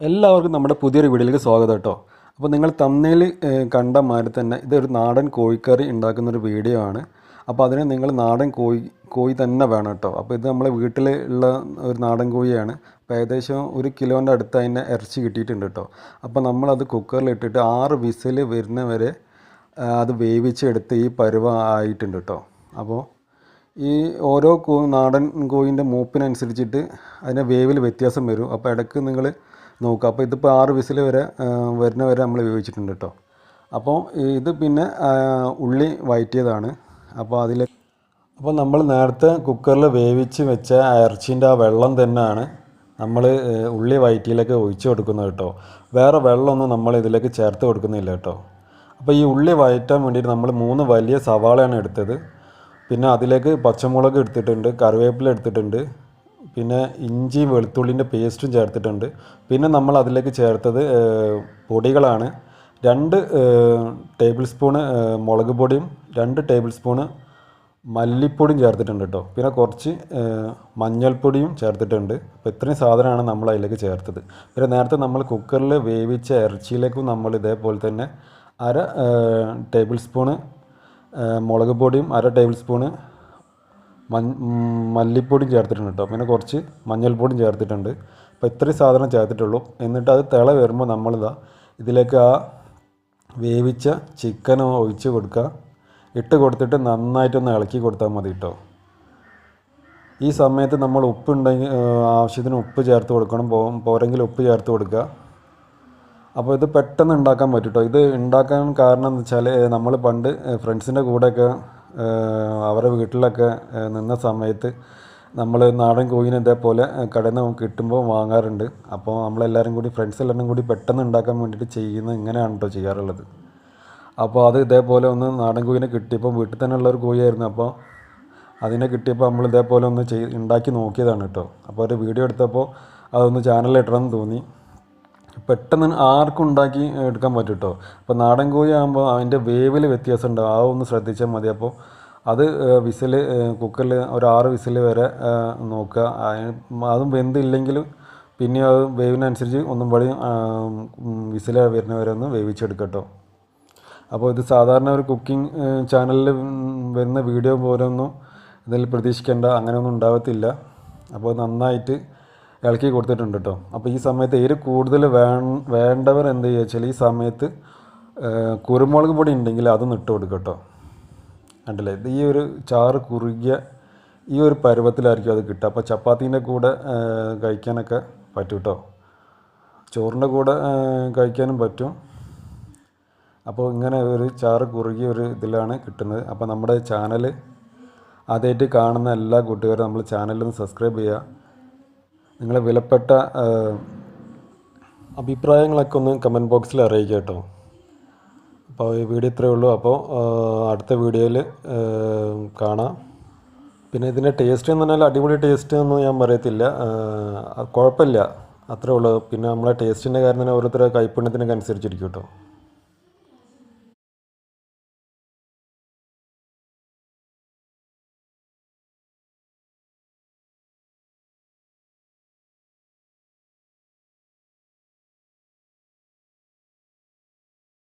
എല്ലാവർക്കും നമ്മുടെ പുതിയൊരു വീഡിയോയിലേക്ക് സ്വാഗതം കേട്ടോ. അപ്പോൾ നിങ്ങൾ തമ്മിൽ കണ്ട മാതിരി തന്നെ ഇതൊരു നാടൻ കോഴിക്കറി ഉണ്ടാക്കുന്ന ഒരു വീഡിയോ ആണ്. അപ്പോൾ അതിന് നിങ്ങൾ നാടൻ കോഴി കോഴി തന്നെ വേണം കേട്ടോ. അപ്പോൾ ഇത് നമ്മളെ വീട്ടിൽ ഉള്ള ഒരു നാടൻ കോഴിയാണ്. അപ്പോൾ ഏകദേശം ഒരു കിലോന്റെ അടുത്ത് അതിന്റെ ഇറച്ചി കിട്ടിയിട്ടുണ്ട് കേട്ടോ. അപ്പോൾ നമ്മളത് കുക്കറിൽ ഇട്ടിട്ട് ആറ് വിസിൽ വരുന്ന വരെ അത് വേവിച്ചെടുത്ത് ഈ പരുവ ആയിട്ടുണ്ട് കേട്ടോ. അപ്പോൾ ഈ ഓരോ കോ നാടൻ കോഴിന്റെ മൂപ്പിനനുസരിച്ചിട്ട് അതിന്റെ വേവിൽ വ്യത്യാസം വരും. അപ്പോൾ ഇടയ്ക്ക് നിങ്ങൾ നോക്കുക. അപ്പോൾ ഇതിപ്പോൾ ആറ് വിസിൽ വരെ വരുന്ന വരെ നമ്മൾ വേവിച്ചിട്ടുണ്ട് കേട്ടോ. അപ്പോൾ ഇത് പിന്നെ ഉള്ളി വയറ്റിയതാണ്. അപ്പോൾ അതിൽ അപ്പോൾ നമ്മൾ നേരത്തെ കുക്കറിൽ വേവിച്ച് വെച്ച ഇറച്ചീന്റെ ആ വെള്ളം തന്നെയാണ് നമ്മൾ ഉള്ളി വയറ്റിയിലേക്ക് ഒഴിച്ച് കൊടുക്കുന്നത് കേട്ടോ. വേറെ വെള്ളമൊന്നും നമ്മൾ ഇതിലേക്ക് ചേർത്ത് കൊടുക്കുന്നില്ല കേട്ടോ. അപ്പോൾ ഈ ഉള്ളി വയറ്റാൻ വേണ്ടിയിട്ട് നമ്മൾ മൂന്ന് വലിയ സവാളയാണ് എടുത്തത്. പിന്നെ അതിലേക്ക് പച്ചമുളക് എടുത്തിട്ടുണ്ട് കറിവേപ്പില എടുത്തിട്ടുണ്ട് പിന്നെ ഇഞ്ചി വെളുത്തുള്ളിന്റെ പേസ്റ്റും ചേർത്തിട്ടുണ്ട്. പിന്നെ നമ്മൾ അതിലേക്ക് ചേർത്തത് പൊടികളാണ്. രണ്ട് ടേബിൾ സ്പൂണ് മുളക് പൊടിയും രണ്ട് ടേബിൾ സ്പൂണ് മല്ലിപ്പൊടിയും ചേർത്തിട്ടുണ്ട് കേട്ടോ. പിന്നെ കുറച്ച് മഞ്ഞൾപ്പൊടിയും ചേർത്തിട്ടുണ്ട്. അപ്പോൾ ഇത്രയും സാധനമാണ് നമ്മൾ അതിലേക്ക് ചേർത്തത്. പിന്നെ നേരത്തെ നമ്മൾ കുക്കറിൽ വേവിച്ച ഇറച്ചിയിലേക്കും നമ്മൾ ഇതേപോലെ തന്നെ അര ടേബിൾ സ്പൂണ് മുളക് പൊടിയും അര ടേബിൾ സ്പൂണ് മല്ലിപ്പൊടിയും ചേർത്തിട്ടുണ്ട് കേട്ടോ പിന്നെ കുറച്ച് മഞ്ഞൾപ്പൊടിയും ചേർത്തിട്ടുണ്ട്. അപ്പോൾ ഇത്രയും സാധനം ചേർത്തിട്ടുള്ളൂ. എന്നിട്ട് അത് തിള വരുമ്പോൾ നമ്മളിതാ ഇതിലേക്ക് ആ വേവിച്ച ചിക്കനോ ഒഴിച്ച് കൊടുക്കുക. ഇട്ട് കൊടുത്തിട്ട് നന്നായിട്ടൊന്ന് ഇളക്കി കൊടുത്താൽ മതി കേട്ടോ ഈ സമയത്ത് നമ്മൾ ഉപ്പ് ഉണ്ടെങ്കിൽ ആവശ്യത്തിന് ഉപ്പ് ചേർത്ത് കൊടുക്കണം. പോരെങ്കിൽ ഉപ്പ് ചേർത്ത് കൊടുക്കുക. അപ്പോൾ ഇത് പെട്ടെന്ന് ഉണ്ടാക്കാൻ പറ്റും കേട്ടോ ഇത് ഉണ്ടാക്കാൻ കാരണം എന്ന് വെച്ചാൽ നമ്മൾ പണ്ട് ഫ്രണ്ട്സിന്റെ കൂടെയൊക്കെ അവരുടെ വീട്ടിലൊക്കെ നിന്ന സമയത്ത് നമ്മൾ നാടൻ കോഴിനെ ഇതേപോലെ കടയിൽ നിന്ന് കിട്ടുമ്പോൾ വാങ്ങാറുണ്ട്. അപ്പോൾ നമ്മളെല്ലാവരും കൂടി ഫ്രണ്ട്സ് എല്ലാവരും കൂടി പെട്ടെന്ന് ഉണ്ടാക്കാൻ വേണ്ടിയിട്ട് ചെയ്യുന്നത് ഇങ്ങനെയാണ് കേട്ടോ ചെയ്യാറുള്ളത്. അപ്പോൾ അത് ഇതേപോലെ ഒന്ന് നാടൻ കോഴിനെ കിട്ടിയപ്പോൾ വീട്ടിൽ തന്നെ ഉള്ള ഒരു കോഴിയായിരുന്നു അപ്പോൾ അതിനെ കിട്ടിയപ്പോൾ നമ്മൾ ഇതേപോലെ ഒന്ന് ചെയ് ഉണ്ടാക്കി നോക്കിയതാണ് കേട്ടോ. അപ്പോൾ ഒരു വീഡിയോ എടുത്തപ്പോൾ അതൊന്ന് ചാനലിൽ ഇടണമെന്ന് തോന്നി. പെട്ടെന്ന് ആർക്കും ഉണ്ടാക്കി എടുക്കാൻ പറ്റും കേട്ടോ അപ്പോൾ നാടൻ കോഴി ആകുമ്പോൾ അതിന്റെ വേവിൽ വ്യത്യാസം ഉണ്ടാവും ആ ഒന്ന് ശ്രദ്ധിച്ചാൽ മതി. അപ്പോൾ അത് വിസിൽ കുക്കറിൽ ഒരു ആറ് വിസിൽ വരെ നോക്കുക. അതും വെന്തില്ലെങ്കിൽ പിന്നെ അത് വേവിനനുസരിച്ച് ഒന്നും പടി വിസിൽ വരുന്നവരെ ഒന്ന് വേവിച്ചെടുക്കട്ടോ. കേട്ടോ അപ്പോൾ ഇത് സാധാരണ ഒരു കുക്കിംഗ് ചാനലിൽ വരുന്ന വീഡിയോ പോലൊന്നും ഇതിൽ പ്രതീക്ഷിക്കേണ്ട അങ്ങനെയൊന്നും ഉണ്ടാകത്തില്ല അപ്പോൾ നന്നായിട്ട് ഇളക്കി കൊടുത്തിട്ടുണ്ട് കേട്ടോ അപ്പോൾ ഈ സമയത്ത് എരി കൂടുതൽ വേണ്ടവർ എന്ത് ചെയ്യുക വെച്ചാൽ ഈ സമയത്ത് കുരുമുളക് പൊടി ഉണ്ടെങ്കിൽ അതൊന്ന് ഇട്ട് കൊടുക്കുക കേട്ടോ കണ്ടില്ലേ? ഈ ഒരു ചാറ് കുറുകിയ ഈ ഒരു പരുവത്തിലായിരിക്കും അത് കിട്ടുക. അപ്പോൾ ചപ്പാത്തീന്റെ കൂടെ കഴിക്കാനൊക്കെ പറ്റും കേട്ടോ ചോറിന്റെ കൂടെ കഴിക്കാനും പറ്റും. അപ്പോൾ ഇങ്ങനെ ഒരു ചാറ് കുറുകിയ ഒരു ഇതിലാണ് കിട്ടുന്നത്. അപ്പോൾ നമ്മുടെ ചാനൽ ആദ്യമായിട്ട് കാണുന്ന എല്ലാ കൂട്ടുകാരും നമ്മൾ ചാനലൊന്ന് സബ്സ്ക്രൈബ് ചെയ്യുക. നിങ്ങളെ വിലപ്പെട്ട അഭിപ്രായങ്ങളൊക്കെ ഒന്ന് കമന്റ് ബോക്സിൽ അറിയിക്കുക കേട്ടോ. അപ്പോൾ ഈ വീഡിയോ ഇത്രയേ ഉള്ളൂ. അപ്പോൾ അടുത്ത വീഡിയോയിൽ കാണാം. പിന്നെ ഇതിന്റെ ടേസ്റ്റ് എന്ന് പറഞ്ഞാൽ അടിപൊളി ടേസ്റ്റ് ഒന്നും ഞാൻ പറയത്തില്ല. കുഴപ്പമില്ല. അത്രേ ഉള്ളൂ. പിന്നെ നമ്മളെ ടേസ്റ്റിന്റെ കാര്യം തന്നെ ഓരോരുത്തരുടെ കൈപ്പുണ്യത്തിനൊക്കെ അനുസരിച്ചിരിക്കും കേട്ടോ.